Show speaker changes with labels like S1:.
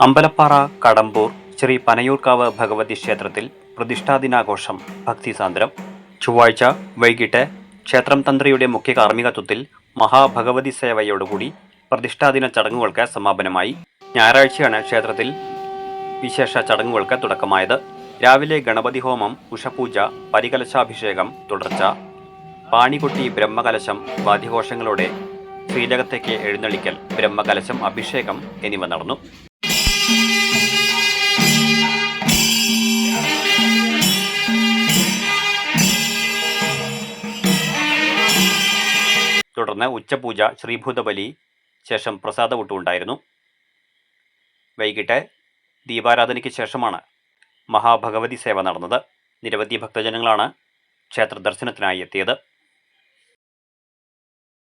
S1: അമ്പലപ്പാറ കടമ്പൂർ ശ്രീ പനയൂർക്കാവ് ഭഗവതി ക്ഷേത്രത്തിൽ പ്രതിഷ്ഠാദിനാഘോഷം ഭക്തിസാന്ദ്രം ചൊവ്വാഴ്ച വൈകിട്ട് ക്ഷേത്രം തന്ത്രിയുടെ മുഖ്യ കാർമ്മികത്വത്തിൽ മഹാഭഗവതി സേവയോടുകൂടി പ്രതിഷ്ഠാദിന ചടങ്ങുകൾക്ക് സമാപനമായി. ഞായറാഴ്ചയാണ് ക്ഷേത്രത്തിൽ വിശേഷ ചടങ്ങുകൾക്ക് തുടക്കമായത്. രാവിലെ ഗണപതി ഹോമം ഉഷപൂജ പരികലശാഭിഷേകം തുടർച്ച. പാണികുട്ടി ബ്രഹ്മകലശം വാദ്യഘോഷങ്ങളോടെ ശ്രീലകത്തേക്ക് എഴുന്നള്ളിക്കൽ ബ്രഹ്മകലശം അഭിഷേകം എന്നിവ നടന്നു. തുടർന്ന് ഉച്ചപൂജ ശ്രീഭൂതബലി ശേഷം പ്രസാദ ഉണ്ടായിരുന്നു വൈകിട്ട് ദീപാരാധനയ്ക്ക് ശേഷമാണ് മഹാഭഗവതി സേവ നടന്നത്. നിരവധി ഭക്തജനങ്ങളാണ് ക്ഷേത്ര ദർശനത്തിനായി എത്തിയത്.